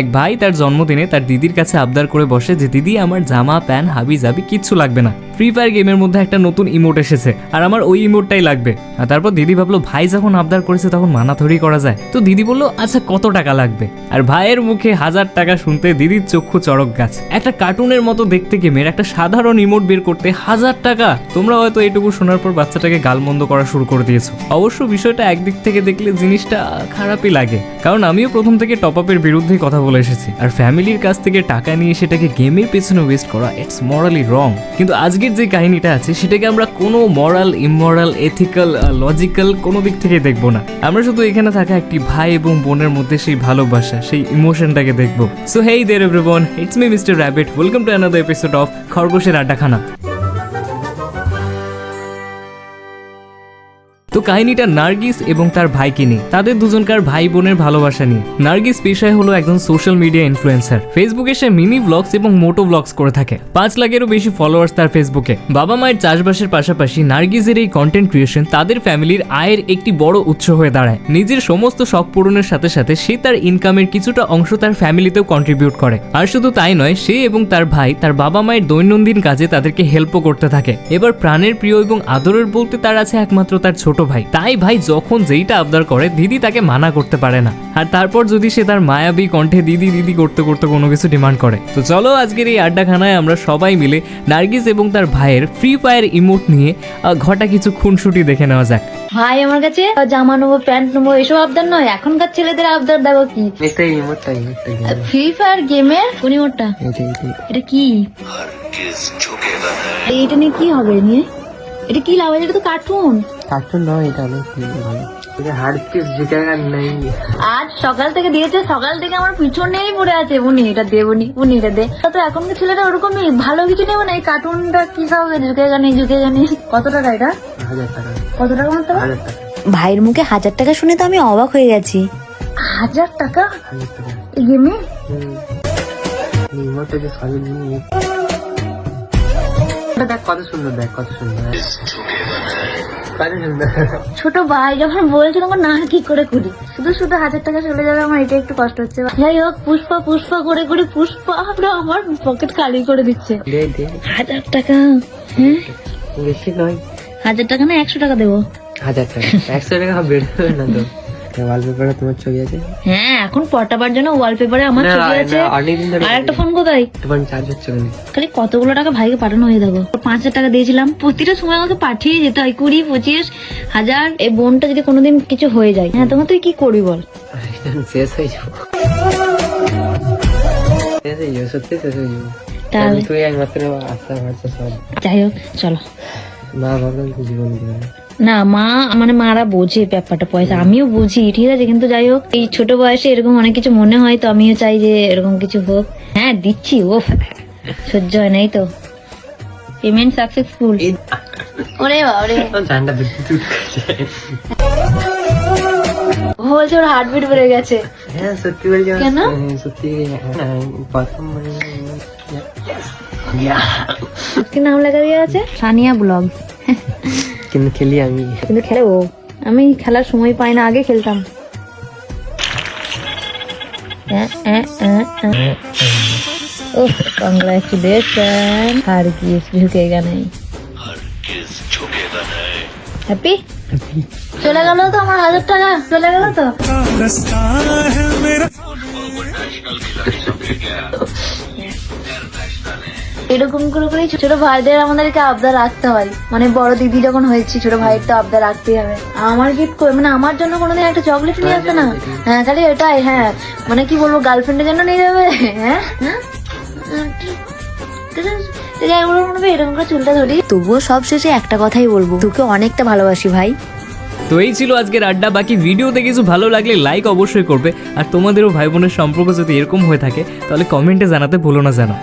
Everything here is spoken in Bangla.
এক ভাই তার জন্মদিনে তার দিদির কাছে আবদার করে বসে যে, দিদি, আমার জামা, প্যান্ট, হাবি জাবি কিচ্ছু লাগবে না। ফ্রি ফায়ার গেমের মধ্যে একটা নতুন ইমোট এসেছে, আর আমার ওই ইমোটটাই লাগবে। আর তারপর দিদি ভাবলো, ভাই যখন আবদার করেছে তখন মানাথরি করা যায়। তো দিদি বলল আচ্ছা কত টাকা লাগবে? আর ভাইয়ের মুখে হাজার টাকা শুনতে দিদির চক্ষু চড়ক গাছ। একটা কার্টুনের মতো দেখতে গেমের একটা সাধারণ ইমোট বের করতে হাজার টাকা। তোমরা হয়তো এটুকু শোনার পর বাচ্চাটাকে গালমন্দ করা শুরু করে দিয়েছ। অবশ্য বিষয়টা একদিক থেকে দেখলে জিনিসটা খারাপই লাগে। কারণ আমিও প্রথম থেকে টপ আপের বিরুদ্ধেই কথা বলে এসেছি। আর ফ্যামিলির কাছ থেকে টাকা নিয়ে সেটাকে গেমের পেছনে ওয়েস্ট করা ইটস মরালি রং কিন্তু আজকের যে কাহিনীটা আছে, সেটাকে আমরা কোনো মরাল ইমরাল এথিক্যাল লজিক্যাল কোনো দিক থেকে দেখব না। আমরা শুধু এখানে থাকা একটি ভাই এবং বোনের মধ্যে সেই ভালোবাসা, সেই ইমোশনটাকে দেখব। So hey there everyone it's me mister rabbit welcome to another episode of খরগোশের আড্ডাখানা। তো কাহিনীটা নার্গিস এবং তার ভাইকে নিয়ে। তাদের দুজনকার ভাই বোনের ভালোবাসা নিয়ে। নার্গিস পেশায় হলো একজন সোশ্যাল মিডিয়া ইনফ্লুয়েন্সার ফেসবুকে সে মিনি ব্লগস এবং মোটো ব্লগস করে থাকে। পাঁচ লাখেরও বেশি ফলোয়ার্স তার ফেসবুকে বাবা মায়ের চাষবাসের পাশাপাশি নার্গিসের এই কন্টেন্ট ক্রিয়েশন তাদের ফ্যামিলির আয়ের একটি বড় উৎস হয়ে দাঁড়ায়। নিজের সমস্ত শখ পূরণের সাথে সাথে সে তার ইনকামের কিছুটা অংশ তার ফ্যামিলিতেও কন্ট্রিবিউট করে। আর শুধু তাই নয়, সে এবং তার ভাই তার বাবা মায়ের দৈনন্দিন কাজে তাদেরকে হেল্পও করতে থাকে। এবার প্রাণের প্রিয় এবং আদরের বলতে তার আছে একমাত্র তার ছোট ভাই তাই ভাই যখন যেইটা আবদার করে দিদি তাকে মানা করতে পারে না। আর তারপর যদি সে তার মায়াবী কণ্ঠে দিদি দিদি করতে করতে কোনো কিছু ডিমান্ড করে। তো চলো আজকের এই আড্ডাখানায় আমরা সবাই মিলে নার্গিস এবং তার ভাইয়ের ফ্রি ফায়ার ইমোট নিয়ে ঘটা কিছু খুনসুটি দেখে নেওয়া যাক। ভাই আমার কাছে জামা নেব প্যান্ট নেব এসব আবদার নয়। এখনকার ছেলেদের আবদার দেখো কি। ফ্রি ফায়ার গেমের কোন এটাই এটা কি? এইটা নিয়ে কি হবে নিয়ে? এটা কি লাভ? আছে? এটা তো কার্টুন কার্টুন এটা অনেক ভালো। আজ সকাল থেকে দিয়েছে সকাল থেকে আমার পিছনেই পড়ে আছে। উনি এটা দে উনি উনি এটা দে। তো এখনকার ছেলেরা ওরকমই ভালো কিছু নেবে না এই কার্টুনটা কি সব ঝুঁকে জানি ঝুঁকে জানি কত টাকা এটা? হাজার টাকা। কত টাকা মতো ভাইয়ের মুখে হাজার টাকা শুনে তো আমি অবাক হয়ে গেছি। হাজার টাকা? এই গেমে দেখ কত সুন্দর দেখ কত সুন্দর। ছোট ভাই যখন বলছে তখন না কি করে করি শুধু শুধু হাজার টাকা চলে যাবে আমার এটা একটু কষ্ট হচ্ছে। যাই হোক পুষ্পা পুষ্পা করে করে পুষ্পা পুরো আমার পকেট খালি করে দিচ্ছে। হাজার টাকা হ্যাঁ? বেশি নয়। হাজার টাকা না একশো টাকা দেবো। হাজার টাকা। একশো টাকা বেড়ে না তো। ওয়ালপেপারে তোমার ছবি আছে? হ্যাঁ এখন পটাবার জন্য ওয়ালপেপারে আমার ছবি আছে। আর একটা ফোন কোথায়? তোমার চার্জ হচ্ছে না খালি কতগুলো টাকা ভাইকে পাঠানো হয়ে যাব? পাঁচ হাজার টাকা দিয়েছিলাম। প্রতিটা সময় আমাকে পাঠিয়ে যেতে হয় কুড়ি পঁচিশ হাজার। এই বোনটা যদি কোনোদিন কিছু হয়ে যায়। হ্যাঁ তখন তুই কি করবি বল? শেষ হয়ে যাব। শেষ হয়ে যাব সত্যি শেষ হয়ে যাব। তুই একমাত্র আশা ভরসা সব। যাই হোক চলো। মা বাবা জীবন না। মা মানে মারা বোঝে ব্যাপারটা পয়সা। আমিও বুঝি ঠিক আছে কিন্তু যাই হোক এই ছোট বয়সে এরকম অনেক কিছু মনে হয় তো আমিও চাই যে এরকম কিছু হোক। হ্যাঁ দিচ্ছি ও সহ্য হয় নাই তো। Payment successful. ওরে বাবরে। ও বলছে ওর হার্টবিট বেড়ে গেছে। হ্যাঁ সত্যি বলছি কেন? হ্যাঁ, সত্যি হ্যাঁ, প্রথম নাম দিয়ে আছে? সানিয়া ব্লগ। কিন্তু খেলি আমি। কিন্তু খেলে ও। আমি খেলার সময় পাই না আগে খেলতাম। ওহ কংগ্রেচুলেশন হার কিস ঝুঁকেগা নেই। হ্যাপি চলে গেল তো আমার হাজার টাকা চলে গেল তো? এরকম করে করে ছোট ভাইদের আমাদেরকে আবদার রাখতে হয়। মানে বড় দিদি যখন হয়েছি, ছোট ভাইয়ের তো আবদার রাখতেই হবে। আমার গিফট মানে আমার জন্য কোনোদিন একটা চকলেট নিয়ে আসবে না? হ্যাঁ খালি এটাই হ্যাঁ। মানে কি বলব গার্লফ্রেন্ডের জন্য নিয়ে যাবে? হ্যাঁ? হ্যাঁ এরকম করে চুলটা ধরি। তবুও সব শেষে একটা কথাই বলব, তোকে অনেকটা ভালোবাসি ভাই। তো এই ছিল আজকের আড্ডা, বাকি ভিডিওতে কিছু ভালো লাগলে লাইক অবশ্যই করবে। আর তোমাদেরও ভাই বোনের সম্পর্ক যদি এরকম হয়ে থাকে, তাহলে কমেন্টে জানাতে ভুলো না জানো